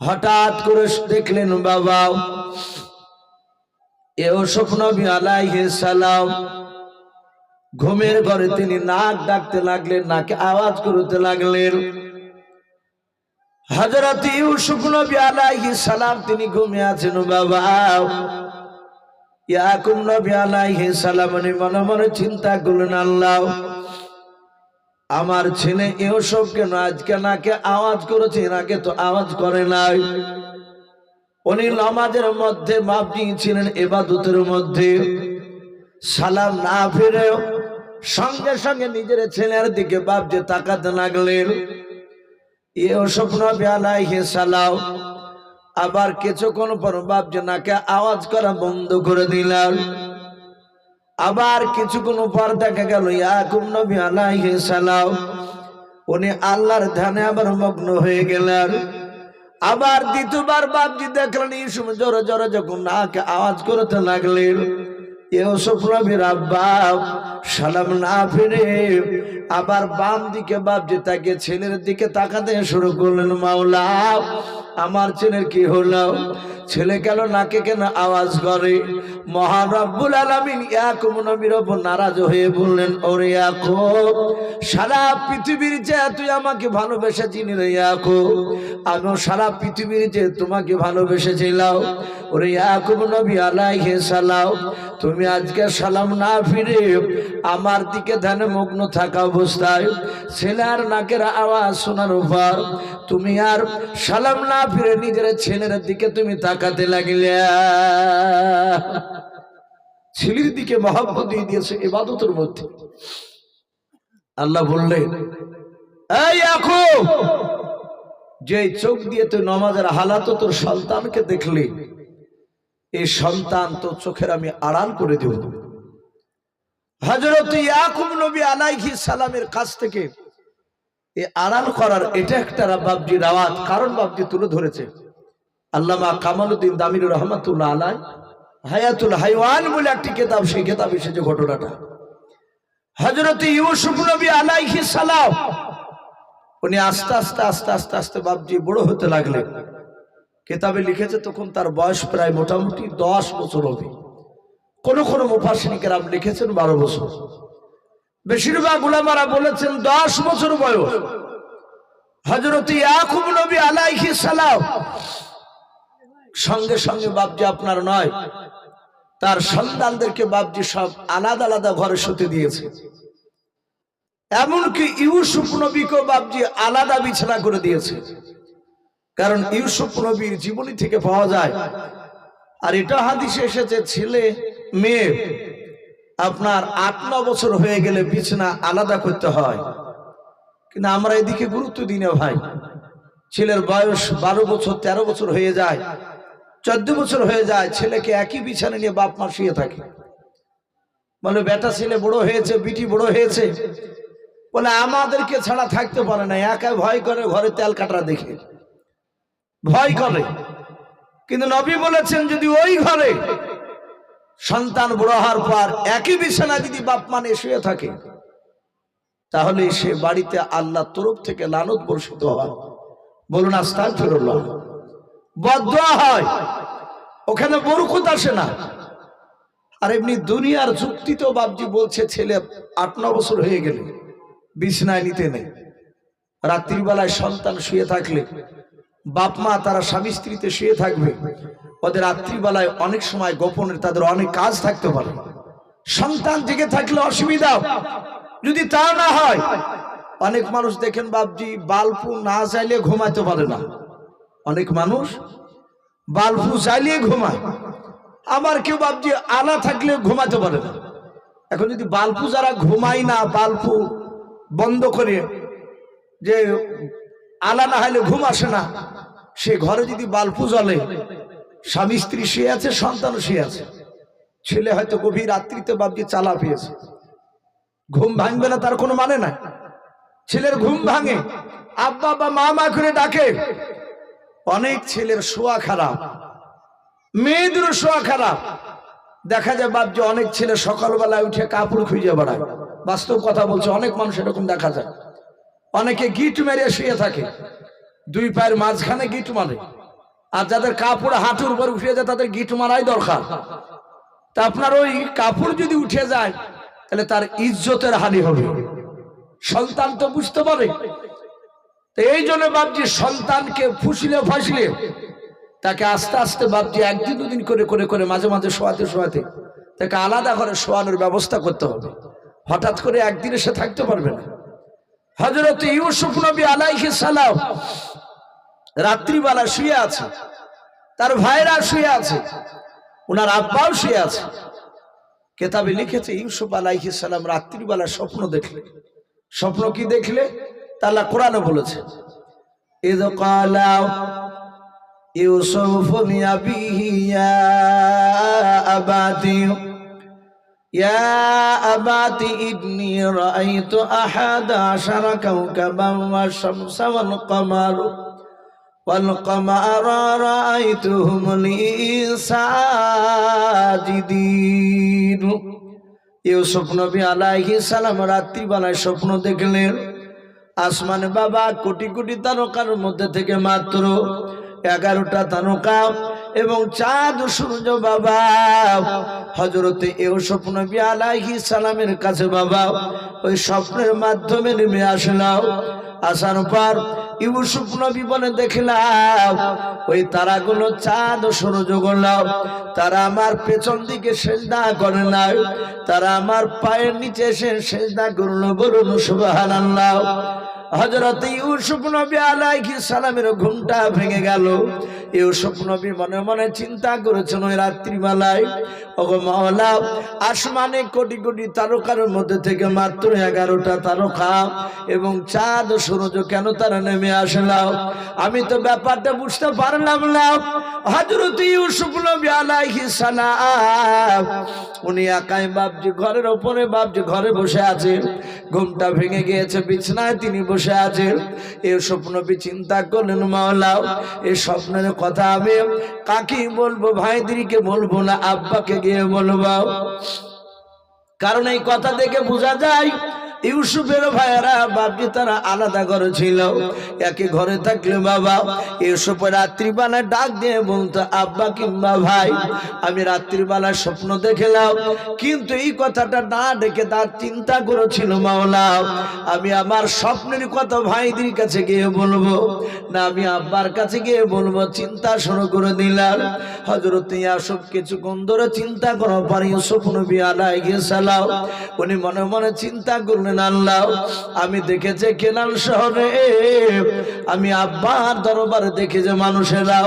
হঠাৎ করে দেখলেন বাবা এও স্বপ্ন আলাইহে সালাম ঘুমের ঘরে তিনি নাক ডাকতে লাগলেন, নাকে আওয়াজ করতে লাগলেন। হজরত ইউসুফ নবী আলাইহি সালাম তিনি ঘুমিয়ে আছেন বাবা। ইয়াকুব নবী আলাইহি সালাম মনে মনে চিন্তা করলেন, আল্লাহ আমার ছেলে ইউসুফ কেন? আজকে নাকে আওয়াজ করেছে আগে তো আওয়াজ করে নাই। উনি নামাজের মধ্যে মাপ দিয়েছিলেন এবাদতের মধ্যে। সালাম না ফিরে সঙ্গে সঙ্গে নিজের ছেলের দিকে বাপ যে তাকাতে লাগলেন। এও স্বপ্ন বেলাইহে সালাও আবার কিছুক্ষণ পর বাপ যে নাকে আওয়াজ করা বন্ধ করে দিলাম আবার কিছুক্ষণ পর দেখা গেল, ইয়াকুব নবী আলাইহে সালাও উনি আল্লাহর ধ্যানে আবার মগ্ন হয়ে গেলেন। আবার দ্বিতীয়বার বাপজি দেখলেন, এই সময় জোরে জোরে যখন নাকে আওয়াজ করতে লাগলেন, ইউসুফ নবীর আব্বা, সালাম না ফিরে, আবার বাম দিকে বাপজি তাকে ছেলের দিকে তাকাতে শুরু করলেন, মাওলা আমার ছেলের কি হলো ছেলে কেন নাকে কেন আওয়াজ করে? মহান রব্বুল আলামিন ইয়াকুব নবীর ওপর নারাজ হয়ে বললেন, ওরে ইয়াকুব, সারা পৃথিবীর যে তুই আমাকে ভালোবেসে চিনি রে ইয়াকুব আমিও সারা পৃথিবীর যে তোমাকে ভালোবেসেছিলাম, ওরে ইয়াকুব নবী আলাইহি সালাম তুমি আজকে সালাম না ফিরে আমার দিকে ধ্যানে মগ্ন থাকা অবস্থায় ছেলে আর নাকের আওয়াজ শোনার উপর তুমি আর সালাম না ফিরে নিজের ছেলের দিকে তুমি তাকাতে লাগলে। ছেলের দিকে মহাব্বত দিয়ে দিয়েছে এবাদতের মধ্যে। আল্লাহ বললেন, এই ইয়াকুব যে চোখ দিয়ে তুই নমাজের হালাত তোর সন্তানকে দেখলি এই সন্তান তোর চোখের আমি আড়াল করে দেব। হজরত ইয়াকুব নবী আলাইহি সালামের কাছ থেকে এই আড়াল করার এটা একটা বাবজি রাওয়াত, কারণ বাবজি তুলে ধরেছে। আল্লামা কামালউদ্দিন দামির রহমতুল্লাহ আলাই হায়াতুল হাইওয়ান বলে একটি কেতাব, সেই কেতাব এসেছে ঘটনাটা। হজরত ইউসুফ নবী আলাইহি সালাম, উনি আস্তে আস্তে আস্তে আস্তে আস্তে বাবজি বড় হতে লাগলেন। কেতাবে লিখেছে তখন তার বয়স প্রায় মোটামুটি দশ বছর হবে। কোন কোন মুফাসিনিকেরাম লিখেছেন বারো বছর। বেশিরভাগ উলামারা বলেছেন দশ বছর বয়স। হজরত ইয়াকুব নবী আলাইহি সালাম সঙ্গে সঙ্গে বাবজি আপনার নয়, তার সন্তানদেরকে বাবজি সব আলাদা আলাদা ঘরে শুতে দিয়েছে। এমনকি ইউসুফ নবীকে বাবজি আলাদা বিছানা করে দিয়েছে। কারণ ইউসুফ নবীর জীবনী থেকে পাওয়া যায়। আর এটা হাদিসে এসেছে ছেলে মেয়ে আপনার আট ন বছর হয়ে গেলে বিছানা আলাদা করতে হয়। কিন্তু আমরা এদিকে গুরুত্ব দিই না ভাই। ছেলের বয়স বারো বছর ১৩ বছর হয়ে যায়। চোদ্দ বছর হয়ে যায় ছেলেকে একই বিছানা নিয়ে বাপ মা শুয়ে থাকে। বলে বেটা ছেলে বড় হয়েছে বিটি বড় হয়েছে। বলে আমাদেরকে ছাড়া থাকতে পারে না একা ভয় করে ঘরে তেল কাটা দেখে। ভয় করে। কিন্তু নবী বলেছেন, যদি ওই ঘরে সন্তান বড় পর একই বিছানা যদি বাপ মানে শুয়ে থাকে, তাহলে সে বাড়িতে আল্লাহ তরফ থেকে লানত বর্ষিত হয় বলুন আস্তাক ফেরুল্লাহ বদয়া হয়, ওখানে বরকত আসে না। আর এমনি দুনিয়ার যুক্তিতেও বাবজি বলছে, ছেলে আট, ন বছর হয়ে গেলে, বিছনায় নিতে নেই। রাত্রিবেলায় সন্তান শুয়ে থাকলে বাপ মা তারা স্বামী স্ত্রীতে শুয়ে থাকবে। ওদের রাত্রিবেলায় অনেক সময় গোপনের তাদের অনেক কাজ থাকতে পারে। সন্তান জেগে থাকলে অসুবিধা। যদি তা না হয়, অনেক মানুষ দেখেন বাপজি বালপু না চাইলে ঘুমাতে পারে না। অনেক মানুষ বালপু চাইলে ঘুমায়। আবার কেউ বাপজি আলা থাকলে ঘুমাতে পারে না। এখন যদি বালপু যারা ঘুমায় না, বালপু বন্ধ করে যে আলা না হলে ঘুম আসে না। সে ঘরে যদি বালপু জ্বলে, স্বামী স্ত্রী সে আছে সন্তান সে আছে। ছেলে হয়তো গভীর রাত্রিতে বাপজি চালা পেয়েছে। ঘুম ভাঙবে না তার কোনো মানে নাই। ছেলের ঘুম ভাঙে, আব্বা বা মা মা করে ডাকে। অনেক ছেলের শোয়া খারাপ মেয়েদেরও শোয়া খারাপ। দেখা যায় বাপজি অনেক ছেলে সকালবেলায় উঠে কাপড় খুঁজে বেড়ায়। বাস্তব কথা বলছে, অনেক মানুষ এরকম দেখা যায়। অনেকে গিট মেরে শুয়ে থাকে। দুই পায়ের মাঝখানে গিট মারে। আর যাদের কাপড় হাঁটুর উপর উঠে যায়, তাদের গিট মারাই দরকার। তা আপনার ওই কাপড় যদি উঠে যায়, তাহলে তার ইজ্জতের হানি হবে। সন্তান তো বুঝতে পারে। এই জন্য ভাবছি সন্তানকে ফুসলে ফাসলে, তাকে আস্তে আস্তে ভাবছি একদিন দুদিন করে করে করে মাঝে মাঝে শোয়াতে শোয়াতে, তাকে আলাদা করে শোয়ানোর ব্যবস্থা করতে হবে। হঠাৎ করে একদিন এসে থাকতে পারবে না। হজরত ইউসুফ নবী আলাইহি সালাম রাত্রিবেলা শুয়ে আছে তার ভাইরা শুয়ে আছে ওনার আব্বাও শুয়ে আছে কেতাবে লিখেছে ইউসুফ আলাইহি সালাম রাত্রিবেলা স্বপ্ন দেখলে স্বপ্ন কি দেখলে তাল্লা কোরআনে বলেছে إذ قال يوسف لأبيه يا أباتي يا أبات إني رأيت أحد عشر كوكبا والشمس والقمر والقمر رأيتهم لي ساجدين ইউসুফ নবী আলাইহি সালাম রাত্রিবেলায় স্বপ্ন দেখলেন আসমানে বাবা কোটি কোটি তারকার মধ্যে থেকে মাত্র এগারোটা তারকা এবং চাঁদ সূর্য বাবা হজরতে ইউসুফ নবী আলাইহি সালামের কাছে বাবা, ওই স্বপ্নের মাধ্যমে নেমে আসলাম। আসার পর ইউসুফ নবী বলে, দেখলাম, ওই তারাগুলো চাঁদ সূর্য করলাম তারা আমার পেছন দিকে সেজদা করে না তারা আমার পায়ের নিচে এসে সেজদা করল বলুন, সুবহানাল্লাহ। হজরত ইউসুফ নবী আলাইহি সালামের ঘুমটা ভেঙে গেল। ইউসুফ নবী মনে মনে চিন্তা করেছেন ওই রাত্রিবেলায়? ওগো মাওলা, আসমানে কোটি কোটি তারকার মধ্যে থেকে মাত্র এগারোটা তারকা এবং চাঁদ সূর্য কেন তারা নেমে আসলাম আমি তো ব্যাপারটা বুঝতে পারলাম না। উনি একাই বাপজি ঘরের ওপরে বাপজি ঘরে বসে আছে। ঘুমটা ভেঙে গিয়েছে, বিছনায় তিনি বসে আছেন। এ স্বপ্ন চিন্তা করলেন মাওলাও এই স্বপ্নের কথা আমি কাকে বলব, ভাইদেরকে বলব না, আব্বাকে গিয়ে বলব। কারণ এই কথা দেখে বোঝা যায় ইউসুফের ভাইয়েরা, বাপজি তারা আলাদা ঘরে ছিল। একে ঘরে থাকলে বাবা, ইউসুফের রাত্রিবেলা ডাক দিয়ে বলতো, আব্বা কিংবা ভাই, আমি রাত্রিবেলা স্বপ্ন দেখলাম, কিন্তু এই কথাটা না ডেকে তার চিন্তা করেছিল মাওলা। আমি আমার স্বপ্নের কথা ভাইদের কাছে গিয়ে বলব, না আমি আব্বার কাছে গিয়ে বলব, চিন্তা শুরু করে দিলাম। হজরত ইয়াসুফ কিছুক্ষণ ধরে চিন্তা করার পর ইউসুফ নবী আলাইহি সালাম, উনি মনে মনে চিন্তা করলেন আল্লাহ আমি দেখেছি কেনাল শহরে, আমি আব্বার দরবারে দেখি যে মানুষেরা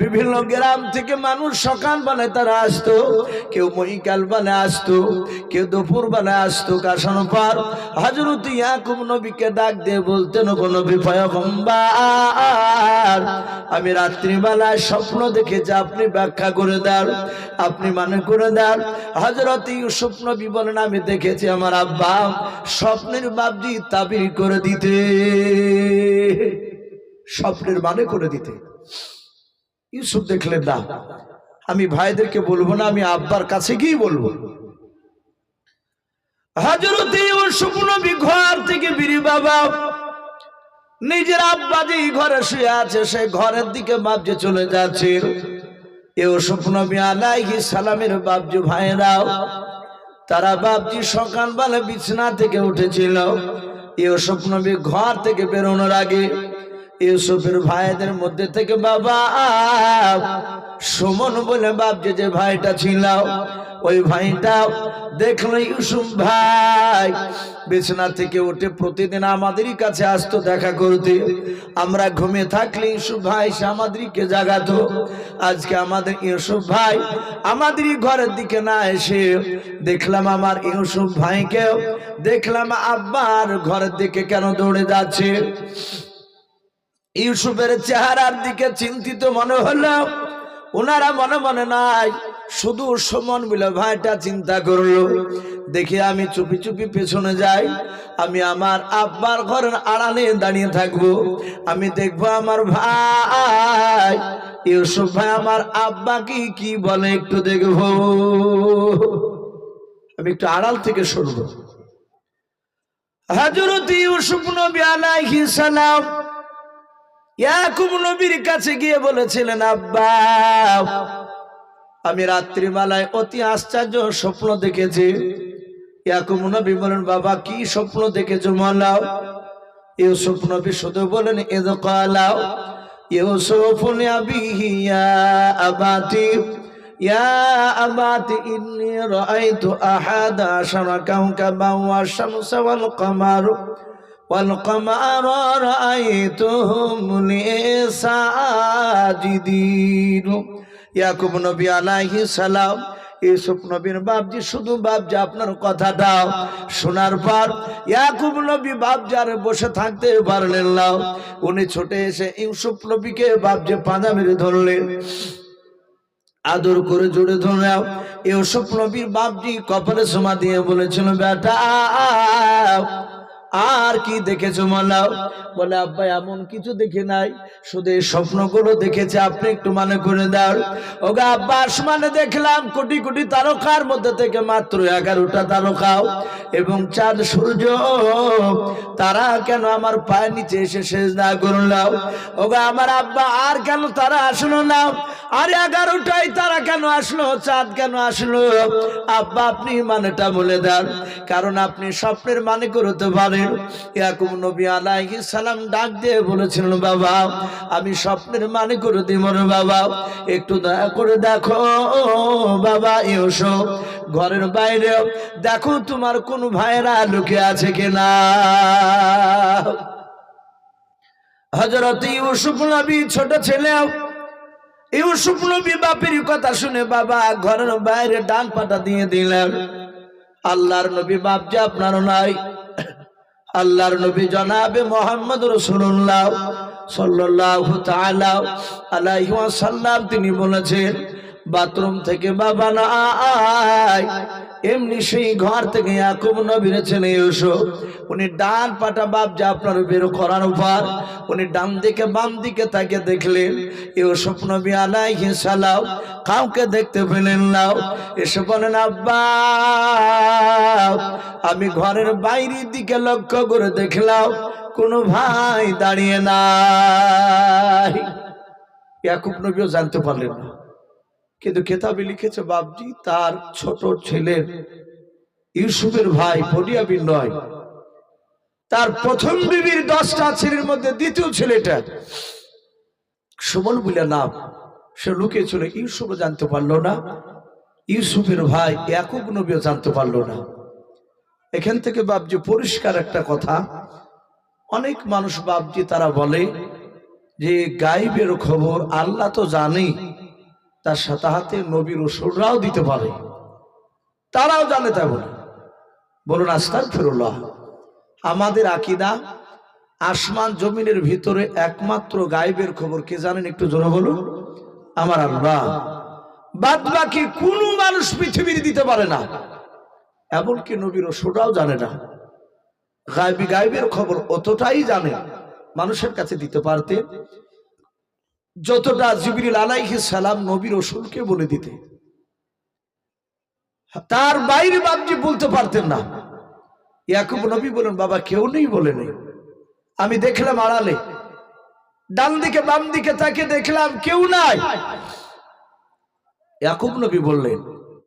বিভিন্ন গ্রাম থেকে মানুষ সকাল বেলায় তারা আসতো, কেউ মহিকাল বেলায় আসতো, কেউ দুপুর বেলায় আসতো, কাশন পার। হজরত ইয়াকুব নবীকে ডাক দিয়ে বলতেন কোনো বিপয়গম্বার আমি রাত্রিবেলায় স্বপ্ন দেখেছি, আপনি ব্যাখ্যা করে দেন, আপনি মানে করে দেন। হজরত ইউসুফ নবী বলেন, আমি দেখেছি আমার আব্বা স্বপ্নের বাবজি তাবির করে দিতে। স্বপ্নের মানে করে দিতে। ইউসুফ দেখলেন, না, আমি ভাইদেরকে বলব না, আমি আব্বার কাছে গিয়ে বলব। হাজরতে নবী ঘর থেকে বাবা, নিজের আব্বা যে ঘরে শুয়ে আছে, সে ঘরের দিকে চলে যাচ্ছে। আলাইহি সালামের বাবজু ভাইরাও তারা বাপজি সকালবেলা বিছনা থেকে উঠেছিল। ইউসুফ নবী ঘর থেকে বেরোনোর আগে ইউসুফের ভাইদের মধ্যে থেকে, বাবা, সুমন বলে বাপজি যে ভাইটা ছিল ওই ভাইটা দেখল ইউসুফ ভাই। বিছনা থেকে উঠে প্রতিদিন আমাদেরই কাছে আসতো দেখা করতে। আমরা ঘুমিয়ে থাকলে ইউসুফ ভাই সে আমাদেরকে জাগাতো। আজকে আমাদের ইউসুফ ভাই আমাদেরই ঘরের দিকে না এসে দেখলাম আমার ইউসুফ ভাইকে। দেখলাম আব্বার ঘরের দিকে কেন দৌড়ে যাচ্ছে। ইউসুফের চেহারার দিকে চিন্তিত মনে হলো। ওনারা মনে মনে নাই শুধু সমন মিলে ভাইটা চিন্তা করল। দেখে আমি চুপি চুপি পেছনে যাই। আমি আমার আব্বার ঘরের আড়ালে দাঁড়িয়ে থাকব। আমি দেখব আমার ভাই। ইউসুফ ভাই, আমার আব্বা কি কি বলে একটু দেখব। আমি একটু আড়াল থেকে শুনব। হাজরত ইউসুফ নবী আলাইহিস সালাম ইয়াকুব নবীর কাছে গিয়ে বলেছিলেন, আব্বা আমি রাত্রিবেলায় অতি আশ্চর্য স্বপ্ন দেখেছি। ইয়াকুম নবী বলেন, বাবা, কি স্বপ্ন দেখেছ মালাও? ইউসুফ নবী শুধু বলেন এদ কালাও আমি আবাতি, ইয়া আবাতি ওয়াল ওয়াল ইয়াকুব নবী আলাইহিস সালাম, ইউসুফ নবীর বাপজি, শুধু বাপজি, আপনার কথাটা শোনার পর ইয়াকুব নবী বাপজার বসে থাকতে পারলেন না। উনি ছুটে এসে ইউসুফ নবীকে বাপজি পাঁজা মেরে ধরলেন। আদর করে জুড়ে ধরলাম ইউসুফ নবীর বাপজি কপালে সমা দিয়ে বলেছিল, বেটা আর কি দেখেছ মালাও? বলে আব্বা এমন কিছু দেখে নাই। শুধু এই স্বপ্নগুলো দেখেছে, আপনি একটু মানে করে দাও। ওগা আব্বা, আসমানে দেখলাম কোটি কোটি তারকার মধ্যে থেকে মাত্র এগারোটা তারকাও। এবং চাঁদ, সূর্য, তারা কেন আমার পায়ের নিচে এসে শেষ না করলাম ওগা আমার আব্বা, আর কেন তারা আসলো না? আর এগারোটাই তারা কেন আসলো? চাঁদ কেন আসলো? আব্বা, আপনি মানেটা বলে দেন। কারণ আপনি স্বপ্নের মানে করতে পারেন। ইয়াকুব নবী আলাইহিস সালাম ডাক দিয়ে বলেছিলেন, বাবা, আমি স্বপ্নের মানে করে দিব বাবা। একটু দয়া করে দেখো, বাবা, এসো। ঘরের বাইরে দেখো তোমার কোন ভাইরা লুকে আছে কিনা। হজরত ইউসুফ নবী ছোট ছেলে ইউসুফ নবী বাপের কথা শুনে বাবা ঘরের বাইরে ডান পাটা দিয়ে দিলেন। আল্লাহর নবী বাপ যে আপনার নাই। আল্লাহর নবী জনাবে মোহাম্মদ রসুল্লাহ সাল্লাহ আল্লাহ সাল্লাম তিনি বলেছেন, বাথরুম থেকে বাবা না এমনি সেই ঘর থেকে ইয়াকুব নবীর ছেলে ইউসুফ উনি ডান পাটা বাপ যা আপনার বের করার উপর উনি ডান দিকে বাম দিকে তাকে দেখলেন। ইউসুফ নবী আলাইহি সালাম কাউকে দেখতে পেলেন না। এসে বলেন, আব্বা, আমি ঘরের বাইরের দিকে লক্ষ্য করে দেখলাম, কোনো ভাই দাঁড়িয়ে নাই। ইয়াকুব নবীও জানতে পারলেন না। কিন্তু কেতাবে লিখেছে, বাপজি, তার ছোট ছেলের ইউসুফের ভাই বলিয়াবিন নয়। তার প্রথম বিবির দশটা ছেলের মধ্যে দ্বিতীয় ছেলেটা। সুমন বলে নাম সে লুকিয়ে ছিল ইউসুফও জানতে পারল না। ইউসুফের ভাই ইয়াকুব নবীও জানতে পারল না। এখান থেকে বাপজি, পরিষ্কার একটা কথা। অনেক মানুষ বাপজি, তারা বলে যে, গাইবের খবর আল্লাহ তো জানেই। তার সাথে হাতে নবীর ওষুধরাও দিতে পারে। তারাও জানে তাই বলে। বলুন আস্তাক ফিরুল্লাহ আমাদের আকিদা, আসমান জমিনের ভিতরে একমাত্র গাইবের খবর কে জানেন একটু জোরে বলুন? আমার আল্লাহ। বাদ বাকি কোন মানুষ পৃথিবীর দিতে পারে না। এমনকি নবীর ওষুধরাও জানে না। গাইবি গাইবের খবর অতটাই জানে। মানুষের কাছে দিতে পারতে যতটা জিবরিল আলাইহি সালাম নবীর রসুলকে বলে দিতে। তার বাইরে বাপজি বলতে পারতেন না। ইয়াকুব নবী বলেন বাবা, কেউ নেই বলে নেই। আমি দেখলাম আড়ালে। ডান দিকে, বাম দিকে তাকে দেখলাম, কেউ নাই। ইয়াকুব নবী বললেন